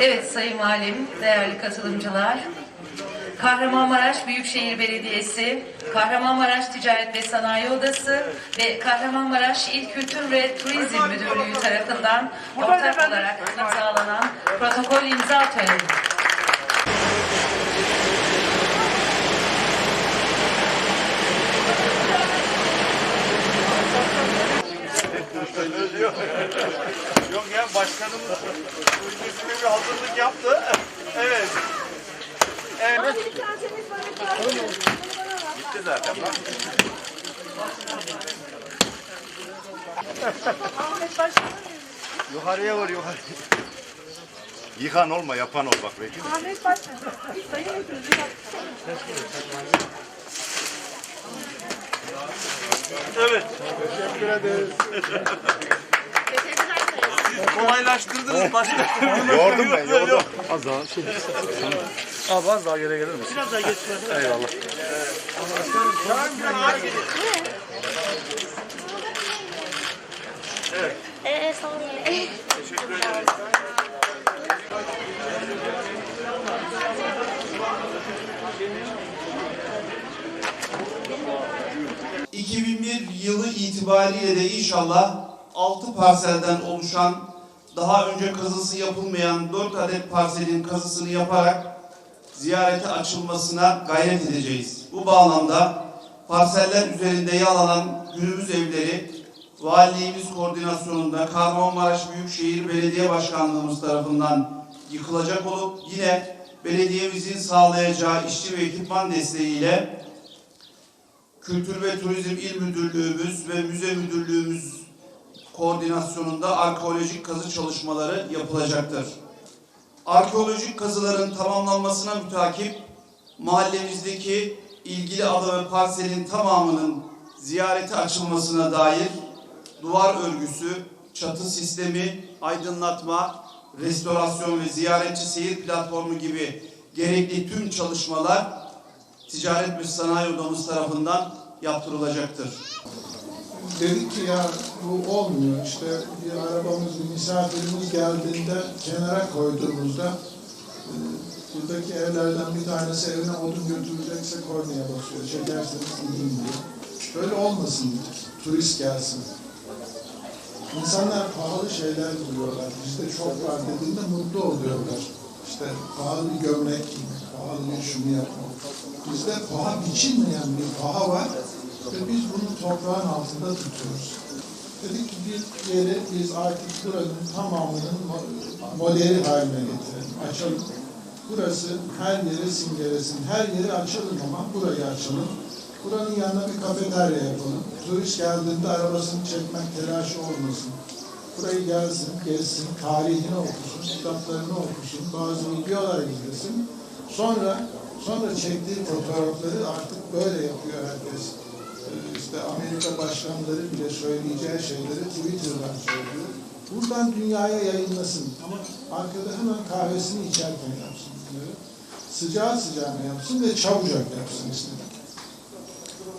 Evet Sayın Valim, değerli katılımcılar. Kahramanmaraş Büyükşehir Belediyesi, Kahramanmaraş Ticaret ve Sanayi Odası ve Kahramanmaraş İl Kültür ve Turizm Müdürlüğü tarafından ortak olarak imzalanan protokol imza töreni. Yok ya başkanımız uygunsuz bir hazırlık yaptı. Evet. Evet. Bitti zaten bak. Yukarıya vur yukarı. Yıkan olma yapan ol bak vekil. Ahmet Başkan, Sayın Evet. Teşekkür ederiz. Kolaylaştırdınız başkanım. Yordum ben yordum. Abi az daha geri gelir misin? Biraz daha geç. Eyvallah. Ee, sağ olun. Teşekkür ederiz. 2001 yılı itibariyle de inşallah 6 parselden oluşan daha önce kazısı yapılmayan 4 adet parselin kazısını yaparak ziyarete açılmasına gayret edeceğiz. Bu bağlamda parseller üzerinde yer alan günümüz evleri valiliğimiz koordinasyonunda Kahramanmaraş Büyükşehir Belediye Başkanlığımız tarafından yıkılacak olup yine belediyemizin sağlayacağı işçi ve ekipman desteğiyle Kültür ve Turizm İl Müdürlüğümüz ve Müze Müdürlüğümüz koordinasyonunda arkeolojik kazı çalışmaları yapılacaktır. Arkeolojik kazıların tamamlanmasına mütakip mahallemizdeki ilgili ada ve parselin tamamının ziyarete açılmasına dair duvar örgüsü, çatı sistemi, aydınlatma, restorasyon ve ziyaretçi seyir platformu gibi gerekli tüm çalışmalar Ticaret ve Sanayi Odamız tarafından yaptırılacaktır. Dedik ki ya bu olmuyor işte bir arabamız, bir misafirimiz geldiğinde kenara koyduğumuzda e, buradaki evlerden bir tanesi evine odun götürecekse kornaya basıyor. Çekerseniz gidin diyor. Böyle olmasın. Turist gelsin. İnsanlar pahalı şeyler buluyorlar. Bizde çok var dediğinde mutlu oluyorlar. İşte pahalı gömlek pahalı şunu yapmak. Bizde paha biçilmeyen bir paha var ve biz bunu toprağın altında tutuyoruz. Dedik ki bir yeri biz artık buranın tamamının mo- modeli haline getirelim, açalım. Burası her yeri simgelesin, her yeri açalım ama burayı açalım. Buranın yanına bir kafeterya yapalım. Turist geldiğinde arabasını çekmek telaşı olmasın. Burayı gelsin, gezsin, tarihini okusun, kitaplarını okusun, bazı videolar izlesin. Sonra sonra çektiği fotoğrafları artık böyle yapıyor herkes. Ee, İşte Amerika başkanları bile söyleyeceği şeyleri Twitter'dan söylüyor. Buradan dünyaya yayınlasın ama arkada hemen kahvesini içerken yapsın bunları. Sıcağı sıcağına yapsın ve çabucak yapsın istedim.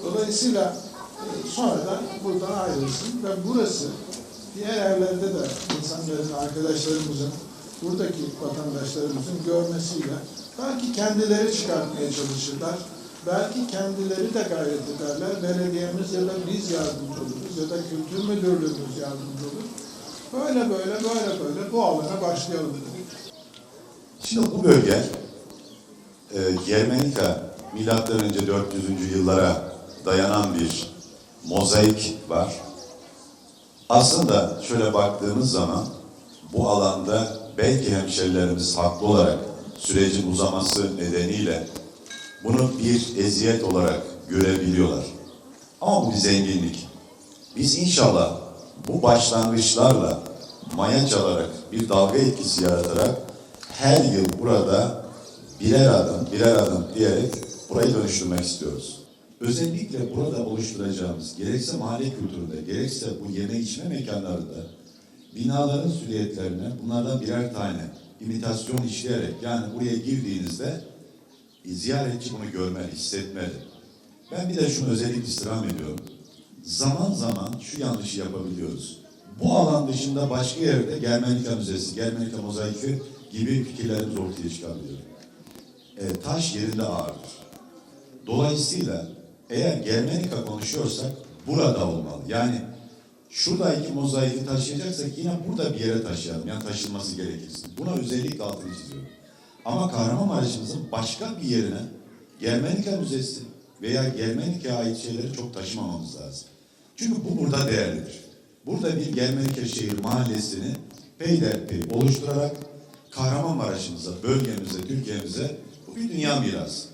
Dolayısıyla e, sonra da buradan ayrılsın ve burası diğer evlerde de insanların, arkadaşlarımızın, buradaki vatandaşlarımızın görmesiyle belki kendileri çıkartmaya çalışırlar. Belki kendileri de gayret ederler. Belediyemiz ya da biz yardımcı oluruz ya da kültür müdürlüğümüz yardımcı olur. Böyle böyle böyle böyle bu alana başlayalım dedik. Şimdi bu bölge e, Germenika milattan önce 400. yıllara dayanan bir mozaik var. Aslında şöyle baktığımız zaman bu alanda belki hemşerilerimiz haklı olarak sürecin uzaması nedeniyle bunu bir eziyet olarak görebiliyorlar. Ama bu bir zenginlik. Biz inşallah bu başlangıçlarla maya çalarak bir dalga etkisi yaratarak her yıl burada birer adım birer adım diyerek burayı dönüştürmek istiyoruz. Özellikle burada oluşturacağımız gerekse mahalle kültüründe gerekse bu yeme içme mekanlarında binaların süliyetlerine bunlardan birer tane imitasyon işleyerek yani buraya girdiğinizde ziyaretçi bunu görmeli, hissetmeli. Ben bir de şunu özellikle istirham ediyorum. Zaman zaman şu yanlışı yapabiliyoruz. Bu alan dışında başka yerde Germenika Müzesi, Germenika Mozaiki gibi fikirlerimiz ortaya çıkabilir. E, taş yerinde ağırdır. Dolayısıyla eğer Germenika konuşuyorsak burada olmalı. Yani şuradaki mozaiki taşıyacaksak yine burada bir yere taşıyalım. Yani taşınması gerekirse. Buna özellikle altını çiziyorum. Ama Kahramanmaraş'ımızın başka bir yerine Germenika Müzesi veya Germenika'ya ait şeyleri çok taşımamamız lazım. Çünkü bu burada değerlidir. Burada bir Germenika şehir mahallesini peyderpey oluşturarak Kahramanmaraş'ımıza, bölgemize, Türkiye'mize bu bir dünya mirası.